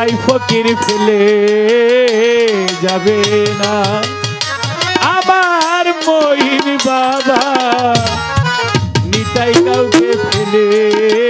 তারাই ফকির ফেলে যাবে না। আবার মহিন বাবা নিতাই কাউকে ফেলে।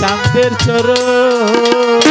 চাঁদের চরণ।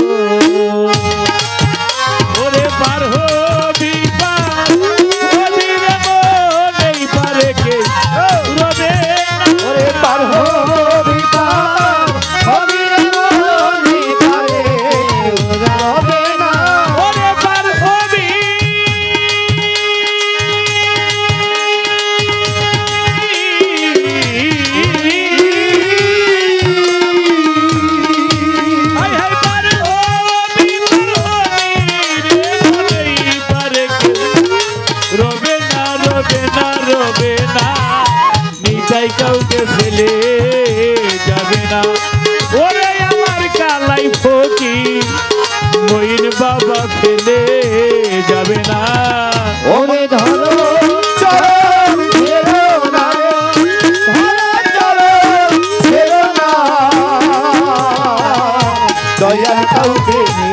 দয়াল কাউকে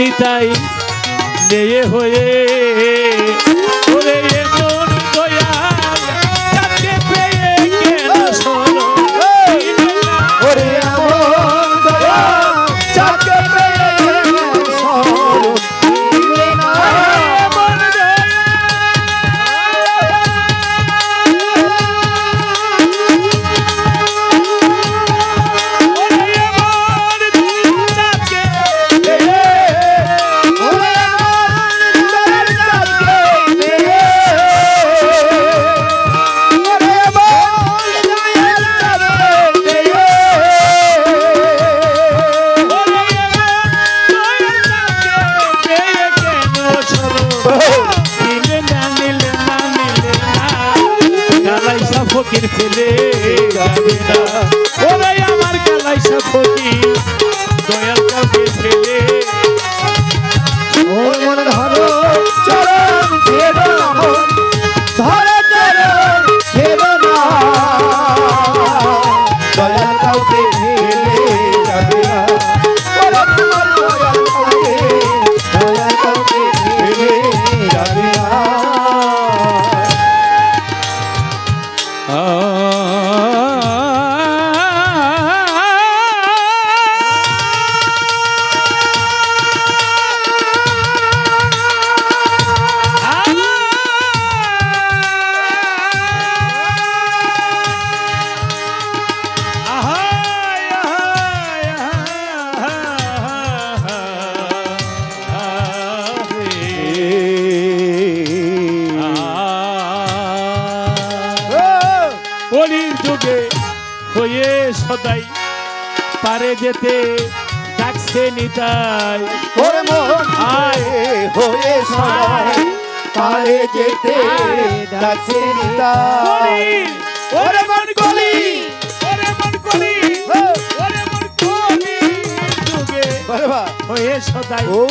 নিতাই মেয়ে হয়ে পাখির ছেলে যাবে না পারে যেতে ডাকছে নিতাই। ওর আয়। হয়ে সবাই পারে যেতে ডাকছে নিতাই। ওরে মন কলি ওরে মন কলি ওরে মন কলি যুগে বাবা হয়ে সদাই ও।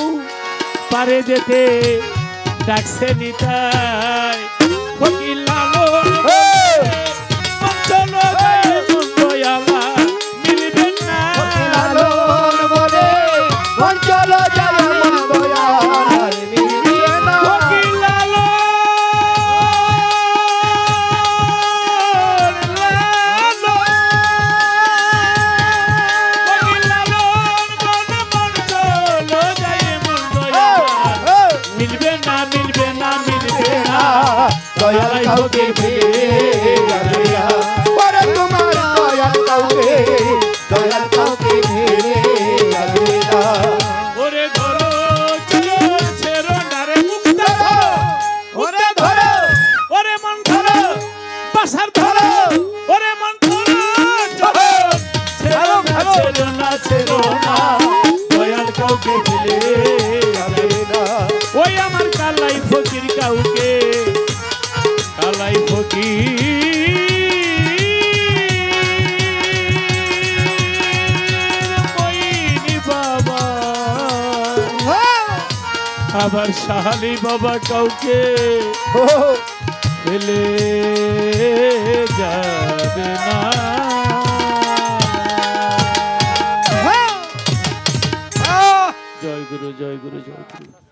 পারে যেতে ডাকছে নিতাই। অঞ্চল জয় মন দয়াল মিলিয়ে মিলবে না মিলবে না মিলবে না দয়াল কাউকে মিলবে আমার সাহালি বাবা কাউকে ফেলে যাবে না। হ্যাঁ। জয় গুরু জয় গুরু জয় গুরু।